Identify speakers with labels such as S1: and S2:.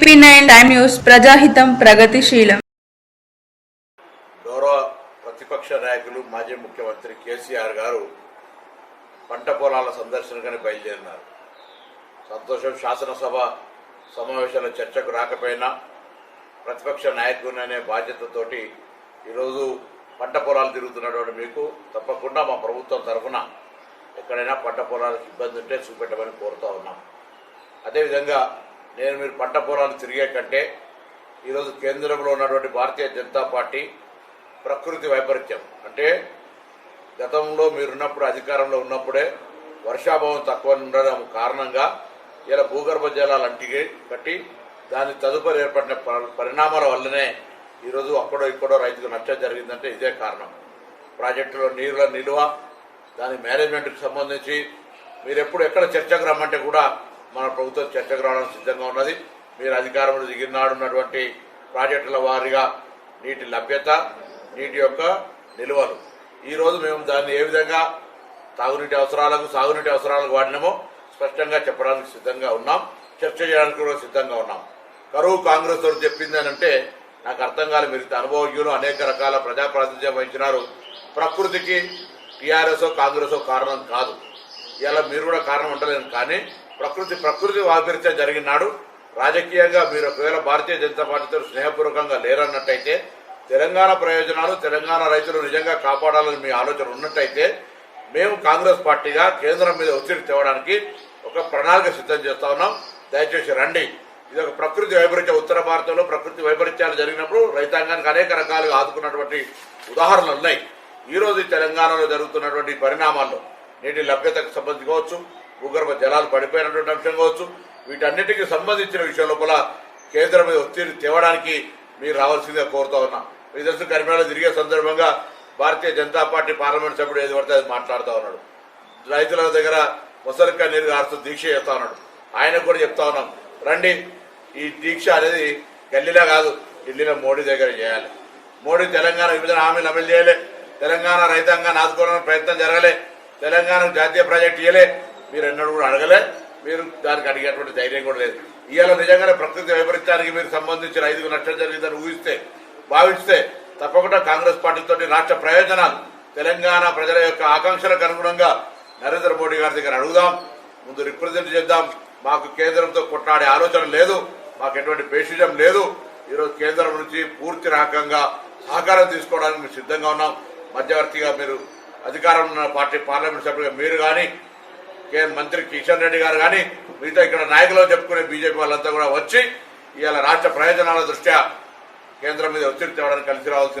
S1: TP nine time news ప్రజాహితం ప్రగతిశీలం.
S2: గౌరవ ప్రతిపక్ష నాయకులు మాజీ ముఖ్యమంత్రి కేసీఆర్ గారు పంట పొలాల సందర్శనకని బయలుదేరినారు. సంతోషం శాసనసభ సమావేశాల చర్చకు రాకపోయినా ప్రతిపక్ష నాయకుని అనే బాధ్యతతోటి ఈరోజు పంట పొలాలు తిరుగుతున్నటువంటి మీకు తప్పకుండా మా ప్రభుత్వం తరఫున ఎక్కడైనా పంట పొలాలకు ఇబ్బంది ఉంటే చూపెట్టమని కోరుతా ఉన్నాం. అదేవిధంగా నేను మీరు పంట పొలాలు తిరిగే కంటే ఈరోజు కేంద్రంలో ఉన్నటువంటి భారతీయ జనతా పార్టీ ప్రకృతి వైపరీత్యం. అంటే గతంలో మీరున్నప్పుడు అధికారంలో ఉన్నప్పుడే వర్షాభావం తక్కువ ఉండడం కారణంగా ఇలా భూగర్భ జలాలు అంటికి కట్టి దాని తదుపరి ఏర్పడిన పరిణామాల వల్లనే ఈరోజు అక్కడో ఇక్కడో రైతుకు నష్టం జరిగిందంటే ఇదే కారణం. ప్రాజెక్టులో నీరుల నిల్వ దాని మేనేజ్మెంట్కి సంబంధించి మీరు ఎప్పుడు ఎక్కడ చర్చకు రమ్మంటే కూడా మన ప్రభుత్వం చర్చకు రావడానికి సిద్ధంగా ఉన్నది. మీరు అధికారంలో దిగినాడు ఉన్నటువంటి ప్రాజెక్టుల వారీగా నీటి లభ్యత నీటి యొక్క నిల్వలు. ఈరోజు మేము దాన్ని ఏ విధంగా తాగునీటి అవసరాలకు సాగునీటి అవసరాలకు వాడినామో స్పష్టంగా చెప్పడానికి సిద్ధంగా ఉన్నాం. చర్చ చేయడానికి కూడా సిద్ధంగా ఉన్నాం. కరువు కాంగ్రెస్ తోడు చెప్పింది అని అంటే నాకు అర్థం కాదు మీరు ఇంత అనుభవజ్ఞులు అనేక రకాల ప్రజాప్రాతినిధ్యం వహించినారు. ప్రకృతికి టీఆర్ఎస్ కాంగ్రెస్ కారణం కాదు. ఇలా మీరు కూడా కారణం ఉండలేను కానీ ప్రకృతి ప్రకృతి వైపరీత్యం జరిగినాడు రాజకీయంగా మీరు ఒకవేళ భారతీయ జనతా పార్టీతో స్నేహపూర్వకంగా లేరన్నట్టయితే తెలంగాణ ప్రయోజనాలు తెలంగాణ రైతులు నిజంగా కాపాడాలని మీ ఆలోచన ఉన్నట్టయితే మేము కాంగ్రెస్ పార్టీగా కేంద్రం మీద ఒత్తిడి తేవడానికి ఒక ప్రణాళిక సిద్ధం చేస్తా ఉన్నాం. దయచేసి రండి. ఇది ఒక ప్రకృతి వైపరీత్యం. ఉత్తర భారతంలో ప్రకృతి వైపరీత్యాలు జరిగినప్పుడు రైతాంగానికి అనేక రకాలుగా ఆదుకున్నటువంటి ఉదాహరణలు ఉన్నాయి. ఈరోజు తెలంగాణలో జరుగుతున్నటువంటి పరిణామాల్లో నీటి లభ్యతకు సంబంధించుకోవచ్చు భూగర్భ జలాలు పడిపోయినటువంటి అంశం కావచ్చు. వీటన్నిటికీ సంబంధించిన విషయం లోపల కేంద్రం మీద ఒత్తిడి తేవడానికి మీరు రావాల్సిందిగా కోరుతా ఉన్నా. మీ తెలుసు కరిమేళ తిరిగే సందర్భంగా భారతీయ జనతా పార్టీ పార్లమెంట్ సభ్యుడు ఏది పడితే అది మాట్లాడుతూ ఉన్నాడు. రైతుల దగ్గర ముసలిక నీరు కారుతూ దీక్ష చేస్తా ఉన్నాడు. ఆయనకు కూడా చెప్తా ఉన్నాం రండి ఈ దీక్ష అనేది గల్లీలో కాదు ఢిల్లీలో మోడీ దగ్గర చేయాలి. మోడీ తెలంగాణ విభజన హామీలు అమలు చేయలే. తెలంగాణ రైతాంగాన్ని ఆదుకోవడానికి ప్రయత్నం జరగలే. తెలంగాణకు జాతీయ ప్రాజెక్ట్ ఇయ్యలే. మీరు ఎన్నడూ కూడా అడగలే. మీరు దానికి అడిగేటువంటి ధైర్యం కూడా లేదు. ఇవాళ నిజంగానే ప్రకృతి వైపరీత్యానికి మీరు సంబంధించిన ఐదుగు నష్టం జరిగిందని ఊహిస్తే భావిస్తే తప్పకుండా కాంగ్రెస్ పార్టీతో రాష్ట్ర ప్రయోజనాలు తెలంగాణ ప్రజల యొక్క ఆకాంక్షలకు అనుగుణంగా నరేంద్ర మోడీ గారి దగ్గర అడుగుదాం ముందు రిప్రజెంట్ చేద్దాం. మాకు కేంద్రంతో కొట్లాడే ఆలోచన లేదు మాకు ఎటువంటి పేషిజం లేదు. ఈరోజు కేంద్రం నుంచి పూర్తి రకంగా సహకారం తీసుకోవడానికి మేము సిద్ధంగా ఉన్నాం. మధ్యవర్తిగా మీరు అధికారంలో ఉన్న పార్టీ పార్లమెంట్ సభ్యులుగా మీరు కానీ మంత్రి కిషన్ రెడ్డి గారు కానీ మిగతా ఇక్కడ నాయకులు చెప్పుకునే బీజేపీ వాళ్ళంతా కూడా వచ్చి ఇవాళ రాష్ట్ర ప్రయోజనాల దృష్ట్యా కేంద్రం మీద ఒత్తిడి తేవడానికి కలిసి రావాల్సింది.